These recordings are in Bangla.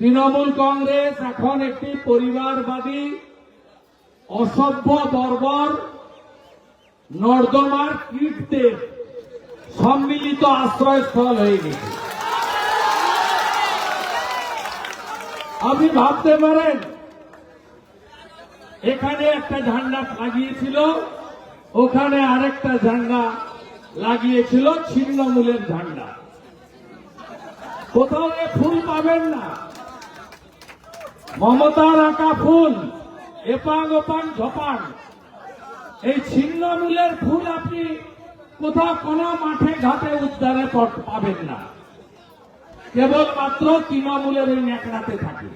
তৃণমূল কংগ্রেস এখন একটি পরিবারবাদী, অসভ্য, বর্বর, নর্দমার কীটদের সম্মিলিত আশ্রয়স্থল হয়ে গেছে। আপনি ভাবতে পারেন, এখানে একটা ঝান্ডা লাগিয়েছিল, ওখানে আরেকটা ঝান্ডা লাগিয়েছিল, ছিন্নমূলের ঝান্ডা। কোথাও ফুল পাবেন না। মমতার আঁকা ফুল এপাং ওপাং ঝপাং এই ছিন্নমূলের ফুল আপনি কোথাও কোন মাঠে ঘাটে উদ্ধারে পাবেন না। কেবলমাত্র তৃণমূলের ওই ন্যাকড়াতে থাকে।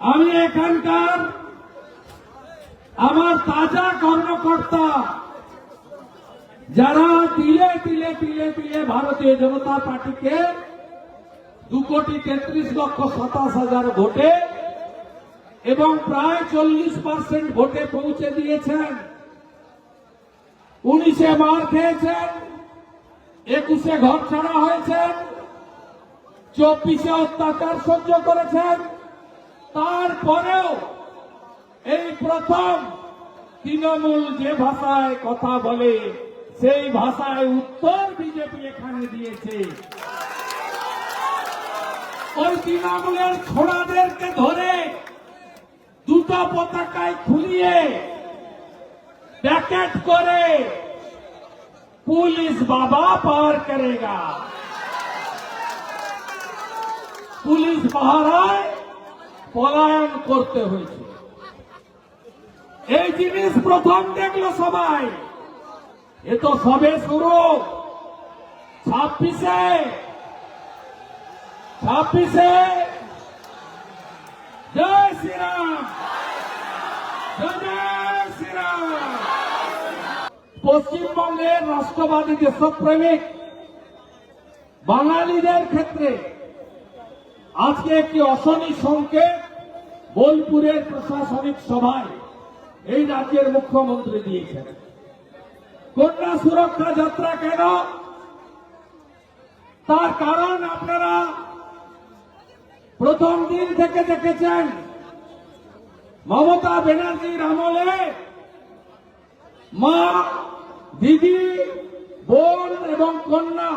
আমি এখানকার আমার তাজা কর্মকর্তা যারা তিলে তিলে তিলে তিলে ভারতীয় জনতা পার্টিকে দু কোটি তেত্রিশ লক্ষ সাতাশ হাজার ভোটে এবং প্রায় চল্লিশ পার্সেন্ট ভোটে পৌঁছে দিয়েছেন। উনিশে মার খেয়েছেন, একুশে ঘর ছাড়া হয়েছেন, চব্বিশে অত্যাচার সহ্য করেছেন। তারপরেও এই প্রথম তৃণমূল যে ভাষায় কথা বলে সেই ভাষায় উত্তর বিজেপি এখানে দিয়েছে। ওই তৃণমূলের ছোড়াদেরকে ধরে দুটো পতাকায় খুলিয়ে প্যাকেট করে পুলিশ বাবা পার করেগা। পুলিশ পাহারায় পলায়ন করতে হয়েছে। এই জিনিস প্রথম দেখল সবাই। এ তো সবে শুরু। ছাব্বিশে। ছাব্বিশে। জয় শ্রীরাম। পশ্চিমবঙ্গের রাষ্ট্রবাদী দেশপ্রেমিক বাঙালিদের ক্ষেত্রে আজকে একটি অশনি সংকেত বোলপুরের প্রশাসনিক সভায় এই রাজ্যের মুখ্যমন্ত্রী দিয়েছেন। কন্যা সুরক্ষা যাত্রা কেন? তার কারণ আপনারা প্রথম দিন থেকে দেখেছেন, মমতা ব্যানার্জির আমলে মা, দিদি, বোন এবং কন্যা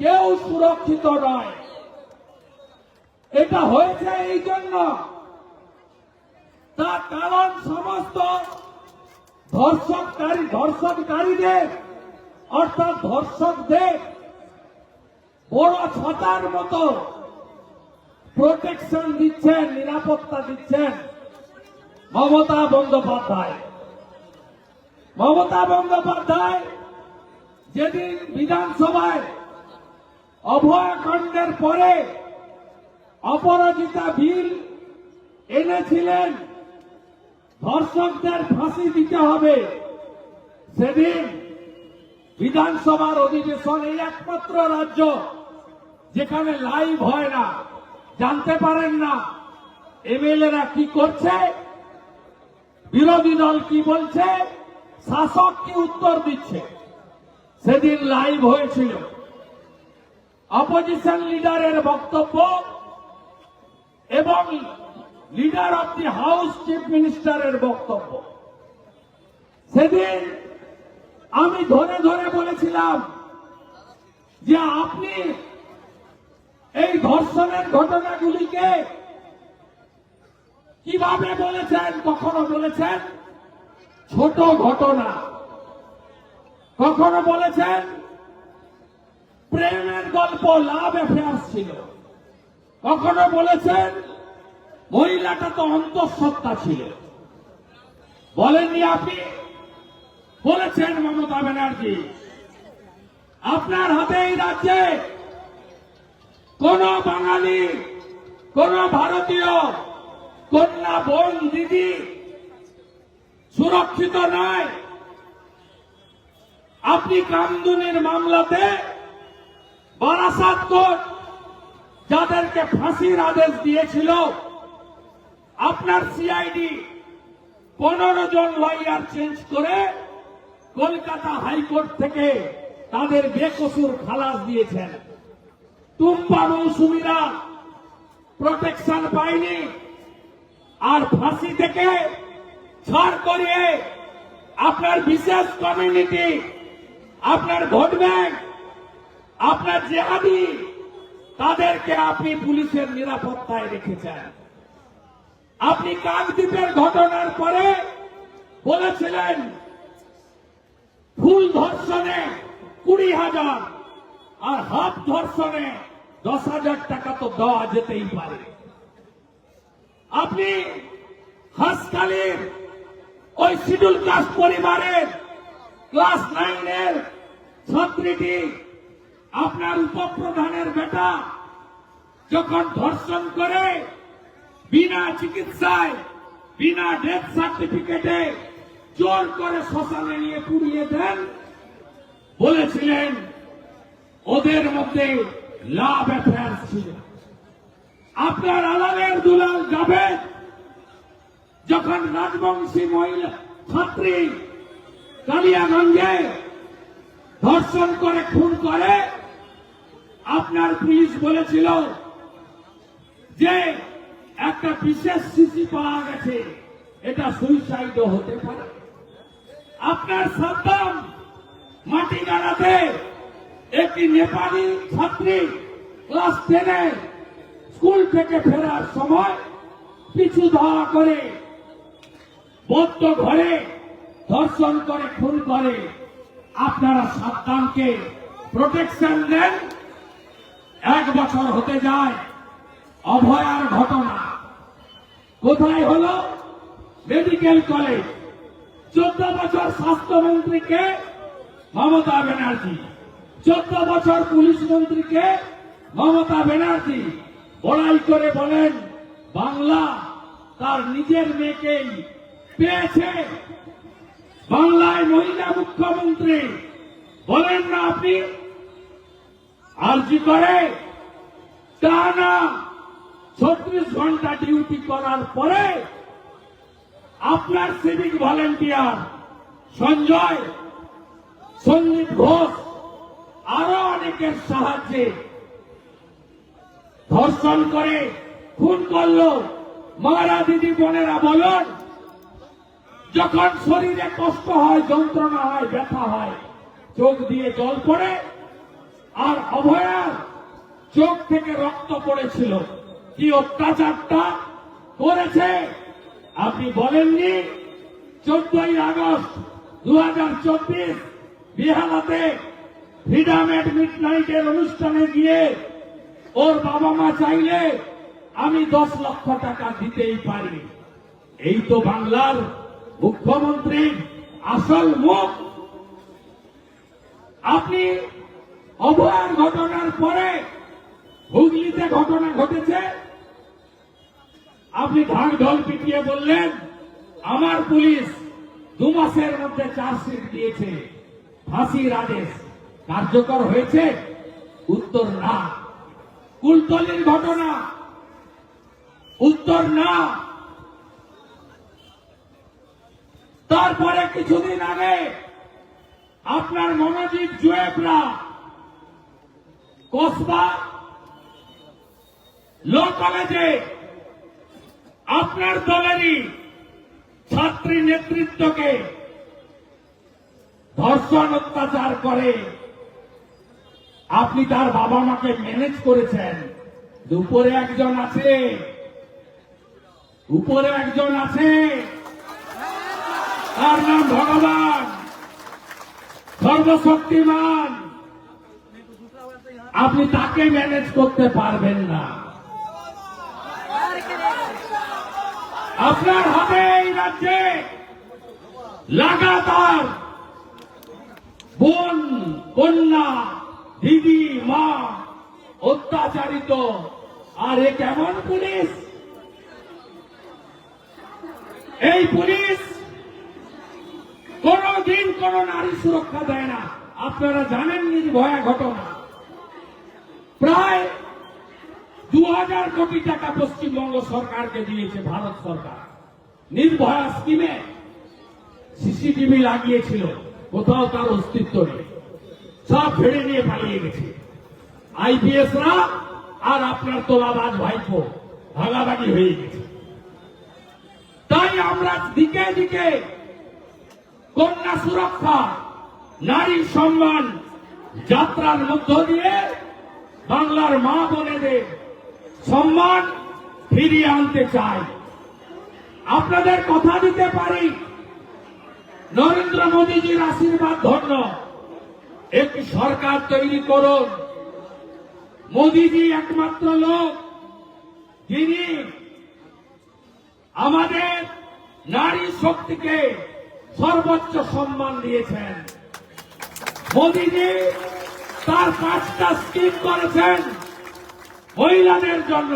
কেউ সুরক্ষিত নয়। এটা হয়েছে এই জন্য। তার কারণ সমস্ত ধর্ষককারী ধর্ষককারীদের অর্থাৎ ধর্ষকদের বড় ছাতার মতো প্রোটেকশন দিচ্ছেন, নিরাপত্তা দিচ্ছেন মমতা বন্দ্যোপাধ্যায়। মমতা বন্দ্যোপাধ্যায় যেদিন বিধানসভায় অভয়াকাণ্ডের পরে অপরাজিতা বিল এনেছিলেন ধর্ষকদের ফাঁসি দিতে হবে। সেদিন বিধানসভার অধিবেশন এই একমাত্র রাজ্য যেখানে লাইভ হয় না। জানতে পারেন না এমএলএরা কি করছে, বিরোধী দল কি বলছে, শাসক কি উত্তর দিচ্ছে। সেদিন লাইভ হয়েছিল। অপোজিশন লিডারের বক্তব্য এবং leader of the house chief মিনিস্টারের বক্তব্য। সেদিন আমি ধরে ধরে বলেছিলাম যে আপনি এই ধর্ষণের ঘটনাগুলিকে কীভাবে বলেছেন, কখনো বলেছেন? ছোট ঘটনা। কখনো বলেছেন? প্রেমের গল্প লাভ অ্যাফেয়ার্স ছিল। কখনো বলেছেন? মহিলাটা তো অন্তঃসত্ত্বা ছিল। বলেননি আপনি? বলেছেন মমতা ব্যানার্জি। আপনার হাতে এই রাজ্যে কোন বাঙালি, কোন ভারতীয়, কন্যা, বোন, দিদি সুরক্ষিত নয়। আপনি কামদুনির মামলাতে বারাসাত কোর্ট যাদেরকে ফাঁসির আদেশ দিয়েছিল আপনার সিআইডি পনেরো জন লয়ার চেঞ্জ করে কলকাতা হাইকোর্ট থেকে তাদের বেকসুর খালাস দিয়েছেন। টুম্পা মৌসুমীরা প্রোটেকশন পায়নি আর ফাঁসি থেকে ছাড় করিয়ে আপনার বিশেষ কমিউনিটি আপনার ভোট ব্যাংক, আপনার জেহাদি, তাদেরকে আপনি পুলিশের নিরাপত্তায় রেখেছেন। আপনি কাকদ্বীপের ঘটনার পরে বলেছিলেন, ফুল ধর্ষণে কুড়ি হাজার আর হাফ ধর্ষণে দশ হাজার টাকা তো দেওয়া যেতেই পারে। আপনি হাসকালীর ওই শিডিউল কাস্ট পরিবারের ক্লাস নাইনের ছাত্রীটি, আপনার উপপ্রধানের বেটা, যখন ধর্ষণ করে বিনা চিকিৎসায়, বিনা ডেথ সার্টিফিকেটে জোর করে শ্মশানে নিয়ে পুড়িয়ে দেন। বলেছিলেন, ওদের মধ্যে লাভ অ্যাফেয়ার ছিল। আপনার আলালের দুলাল জাভেদ যখন রাজবংশী মহিলা, ছাত্রী কালিয়াগঞ্জে ধর্ষণ করে, খুন করে, আপনার পুলিশ বলেছিল যে একটা বিশেষ সিসি পাওয়া গেছে। এটা সুইসাইডও হতে পারে। আপনার সাদ্দাম মাটি গাড়াতে একটি নেপালি ছাত্রী ক্লাস টেনে স্কুল থেকে ফেরার সময় পিছু ধাওয়া করে, বদ্ধ ঘরে ধর্ষণ করে, খুন করে। আপনারা সাদ্দামকে প্রোটেকশন দেন। এক বছর হতে যায়, অভয়ার ঘটনা। কোথায় হলো? মেডিকেল কলেজ চোদ্দ বছর স্বাস্থ্যমন্ত্রীকে মমতা ব্যানার্জি। চোদ্দ বছর পুলিশ মন্ত্রীকে মমতা ব্যানার্জি। বড়াই করে বলেন, বাংলা তার নিজের মেয়েকেই পেয়েছে। বাংলায় মহিলা মুখ্যমন্ত্রী। বলেন না আপনি? আর্জি করে? টানা ছত্রিশ ঘণ্টা ডিউটি করার পরে আপনার সিভিক ভলেন্টিয়ার সঞ্জয় সন্দীপ ঘোষ আরও অনেকের সাহায্যে ধর্ষণ করে, খুন করল। মারা দিদি বোনেরা বলুন, যখন শরীরে কষ্ট হয়, যন্ত্রণা হয়, ব্যথা হয়, চোখ দিয়ে জল পড়ে, আর অভয়ার চোখ থেকে রক্ত পড়েছিল। কি অত্যাচারটা করেছে? আপনি বলেননি, চোদ্দই আগস্ট দু হাজার চব্বিশ বিহালাতে ফ্রিডম এট মিড নাইটের অনুষ্ঠানে গিয়ে ওর বাবা মা চাইলে আমি দশ লক্ষ টাকা দিতেই পারি। এই তো বাংলার মুখ্যমন্ত্রী আসল মুখ। আপনি অভয়ার ঘটনার পরে হুগলিতে ঘটনা ঘটেছে। আপনি ঢাক ঢোল পিটিয়ে বললেন, আমার পুলিশ দু মাসের মধ্যে চার্জশিট দিয়েছে। ফাঁসির আদেশ কার্যকর হয়েছে? উত্তর না। কুলতলির ঘটনা। উত্তর না। তারপরে কিছুদিন আগে আপনার মনোজিৎ জুয়েবরা কসবা ল কলেজে আপনার দলেরই ছাত্রী নেতৃত্বকে ধর্ষণ অত্যাচার করে আপনি তার বাবা মাকে ম্যানেজ করেছেন। উপরে একজন আছে। উপরে একজন আছে। তার নাম ভগবান। সর্বশক্তিমান। আপনি তাকে ম্যানেজ করতে পারবেন না। আপনার হাতে এই রাজ্যে লাগাতার বোন, কন্যা, দিদি, মা অত্যাচারিত। আর এ কেমন পুলিশ? এই পুলিশ কোনদিন কোন নারী সুরক্ষা দেয় না। আপনারা জানেন নির্ভয়া ঘটনা প্রায় দু হাজার কোটি টাকা পশ্চিমবঙ্গ সরকারকে দিয়েছে ভারত সরকার। নির্ভয়া স্কিমে সিসিটিভি লাগিয়েছিল, কোথাও তার অস্তিত্ব নেই। সব ফেড়ে নিয়ে পালিয়ে গেছে। আইপিএসরা আর আপনার তোলাবাজ ভাইপো ভাগাভাগি হয়ে গেছে। তাই আমরা দিকে দিকে কন্যা সুরক্ষা নারী সম্মান, যাত্রার মধ্য দিয়ে বাংলার মা বোনেদের সম্মান ফিরিয়ে আনতে চাই। আপনাদের কথা দিতে পারি? নরেন্দ্র মোদীজির আশীর্বাদ ধন্য। একটি সরকার তৈরি করুন। মোদীজি একমাত্র লোক। যিনি আমাদের নারী শক্তিকে সর্বোচ্চ সম্মান দিয়েছেন। মোদীজি তার পাঁচটা স্কিম করেছেন। মহিলাদের জন্য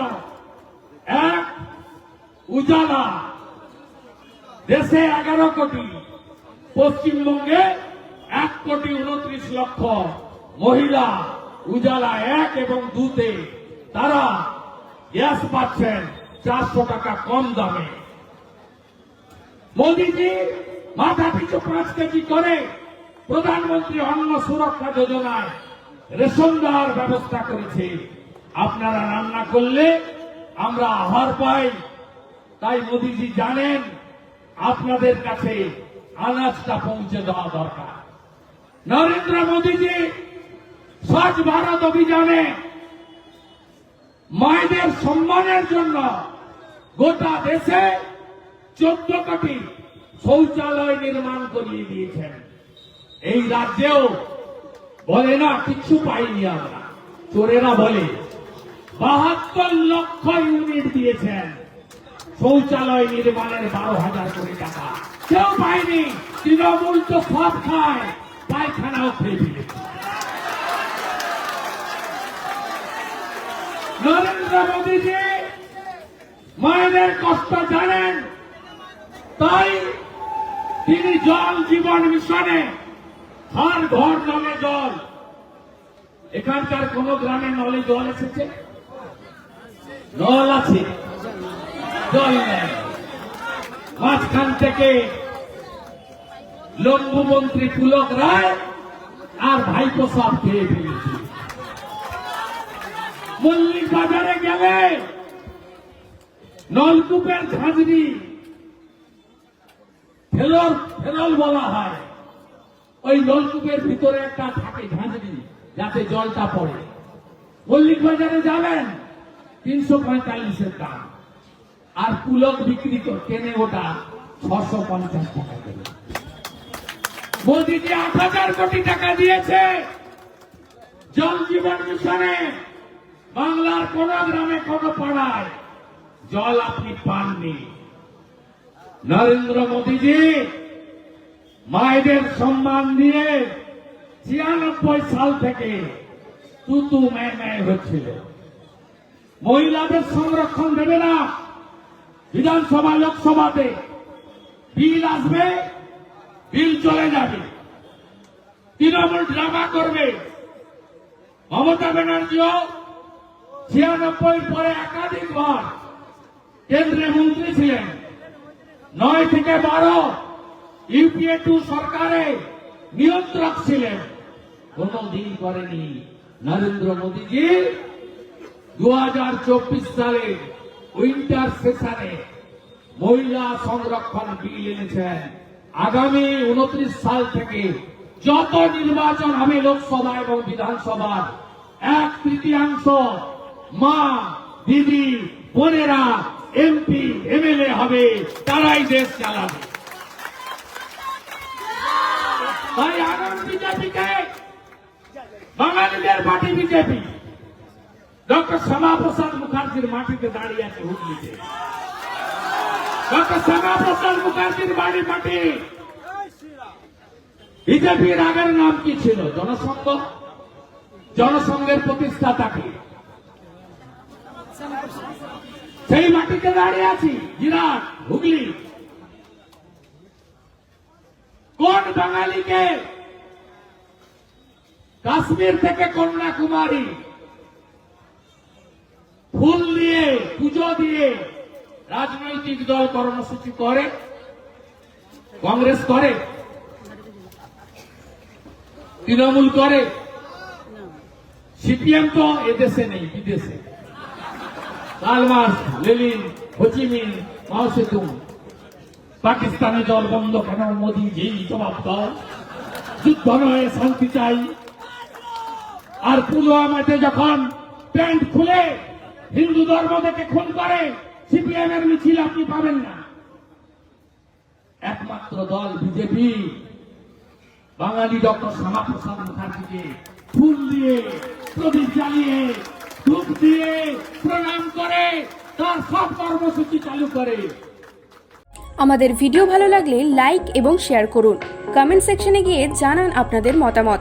এক উজালা দেশে এগারো কোটি, পশ্চিমবঙ্গে এক কোটি উনত্রিশ লক্ষ মহিলা উজালা এক এবং দুতে তারা গ্যাস পাচ্ছেন চারশো টাকা কম দামে। মোদীজি মাথা পিছু পাঁচ কেজি করে? প্রধানমন্ত্রী অন্ন সুরক্ষা যোজনায় রেশন দেওয়ার ব্যবস্থা করেছে। আপনারা রান্না করলে আমরা আহার পাই। তাই মোদীজি জানেন, আপনাদের কাছে আনাজটা পৌঁছে দেওয়া দরকার। নরেন্দ্র মোদীজি স্বচ্ছ ভারত অভিযানে মায়েদের সম্মানের জন্য গোটা দেশে চোদ্দ কোটি শৌচালয় নির্মাণ করিয়ে দিয়েছেন। এই রাজ্যেও বলে না, কিচ্ছু পাইনি আমরা। চোরেরা বলে বাহাত্তর লক্ষ ইউনিট দিয়েছেন। শৌচালয় নির্মাণের বারো হাজার কোটি টাকা। কেউ পায়নি, তৃণমূল তো সব খায়, পায়খানাও খেয়ে ফেলেছে। নরেন্দ্র মোদীজি, মায়েদের কষ্ট জানেন, তাই তিনি জল জীবন মিশনে হার ঘর নলে জল। এখানকার কোন গ্রামে নলে জল এসেছে? নল আছে। জল মাঝখান থেকে লম্বু মন্ত্রী পুলক রায় আর ভাইপো সব খেয়ে ফেলেছে। মল্লিক বাজারে গেলে নলকূপের ঝাঁঝরি ফেলর ফেলল বলা হয়। ওই নলকূপের ভিতরে একটা থাকে ঝাঁঝরি, যাতে জলটা পড়ে। মল্লিক বাজারে যাবেন? তিনশো পঁয়তাল্লিশের দাম। আর পুলক বিক্রি কেনে ওটা ছশো পঞ্চাশ টাকা করে। মোদিজি আট হাজার কোটি টাকা দিয়েছে জল জীবন মিশনে। বাংলার কোন গ্রামে কোন পাড়ায় জল আপনি পাননি। নরেন্দ্র মোদীজি মায়েদের সম্মান দিয়ে ছিয়ানব্বই সাল থেকে তুতু মেয়ে মেয়ে হচ্ছিল। মহিলাদের সংরক্ষণ দেবে না। বিধানসভা, লোকসভাতে বিল আসবে, বিল চলে যাবে। তৃণমূল ড্রামা করবে। মমতা ব্যানার্জিও ছিয়ানব্বই পরে একাধিকবার কেন্দ্রীয় মন্ত্রী ছিলেন। নয় থেকে বারো ইউপিএ টু সরকারে নিয়ন্ত্রক ছিলেন। কোন দিন করেনি নরেন্দ্র মোদীজি। দু হাজার চব্বিশ সালে উইন্টার সেশনে মহিলা সংরক্ষণ বিল এনেছেন। আগামী উনত্রিশ সাল থেকে যত নির্বাচন হবে লোকসভা এবং বিধানসভার, এক তৃতীয়াংশ মা, দিদি, বোনেরা, এমপি, এমএলএ হবে, তারাই দেশ চালাবে। তাই আগাম বিজেপিকে, বাঙালিদের পার্টি বিজেপি। ডক্টর শ্যামাপ্রসাদ মুখার্জির মাটিতে দাঁড়িয়ে আছে হুগলিতে ডক্টর শ্যামাপ্রসাদ মুখার্জির বাড়ি মাটি বিজেপির আগের নাম কি ছিল জনসংঘ জনসংঘের প্রতিষ্ঠাতাকে সেই মাটিতে দাঁড়িয়ে আছি বিরাট হুগলি কোন বাঙালিকে কাশ্মীর থেকে কন্যাকুমারী ফুল দিয়ে পুজো দিয়ে রাজনৈতিক দল কর্মসূচি করে, কংগ্রেস করে, তৃণমূল করে। সিপিএম তো এদেশে নেই, বিদেশে। লালমাস Lenin Ho Chi Minh, Mao Tsetung. পাকিস্তানে জল বন্ধ কেন? মোদী যেই জবাব দাও। যুদ্ধ নয়, শান্তি চাই। আর পুলওয়ামাতে যখন প্যান্ট খুলে হিন্দু ধর্ম থেকে খুন করে সিপিএম এর মিছিল আপনি পাবেন না। একমাত্র দল বিজেপি। বাঙালি ডক্টর শ্যামাপ্রসাদ মুখার্জিকে ফুল দিয়ে, প্রদীপ জ্বালিয়ে, ধূপ দিয়ে প্রণাম করে, তার সব কর্মসূচি চালু করে। আমাদের ভিডিও ভালো লাগলে লাইক এবং শেয়ার করুন। কমেন্ট সেকশনে গিয়ে জানান আপনাদের মতামত।